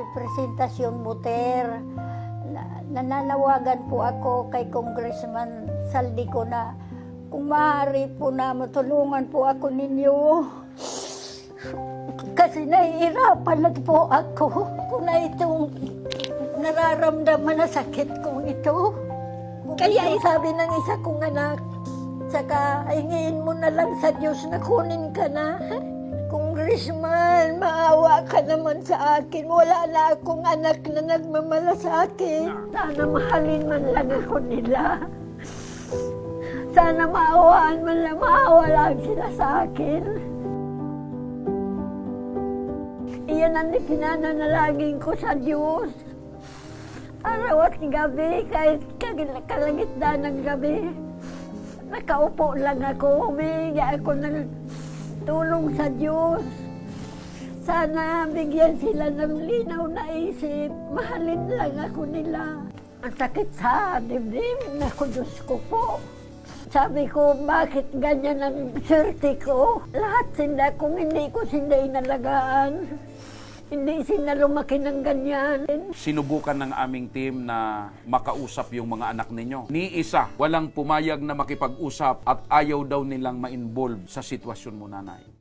si Presentacion Muter. Na- nananawagan po ako kay Congressman Saldico na kung maaari po na matulungan po ako ninyo. Kasi nahihirapan na po ako kung na itong nararamdaman na sakit kong ito. Kaya sabi ng isa kong anak, saka hingin mo na lang sa Diyos na kunin ka na. Congressman, maawa ka naman sa akin. Wala na akong anak na nagmamala sa akin. Sana mahalin man lang ako nila. Sana maawaan man lang, maawa lang sila sa akin. Iyan ang pinananalangin ko sa Diyos. Araw at gabi, kahit kalagitnaan ng gabi, nakaupo lang ako, humihingi ako ng tulong sa Diyos. Sana bigyan sila ng linaw na isip, mahalin lang ako nila. Ang sakit sa dibdib, naku Diyos ko po. Sabi ko, bakit ganyan ang swerte ko? Lahat sila, kung hindi ko sila inalagaan, hindi sila lumaki ng ganyan. Sinubukan ng aming team na makausap yung mga anak ninyo. Ni isa, walang pumayag na makipag-usap at ayaw daw nilang ma-involve sa sitwasyon mo, nanay.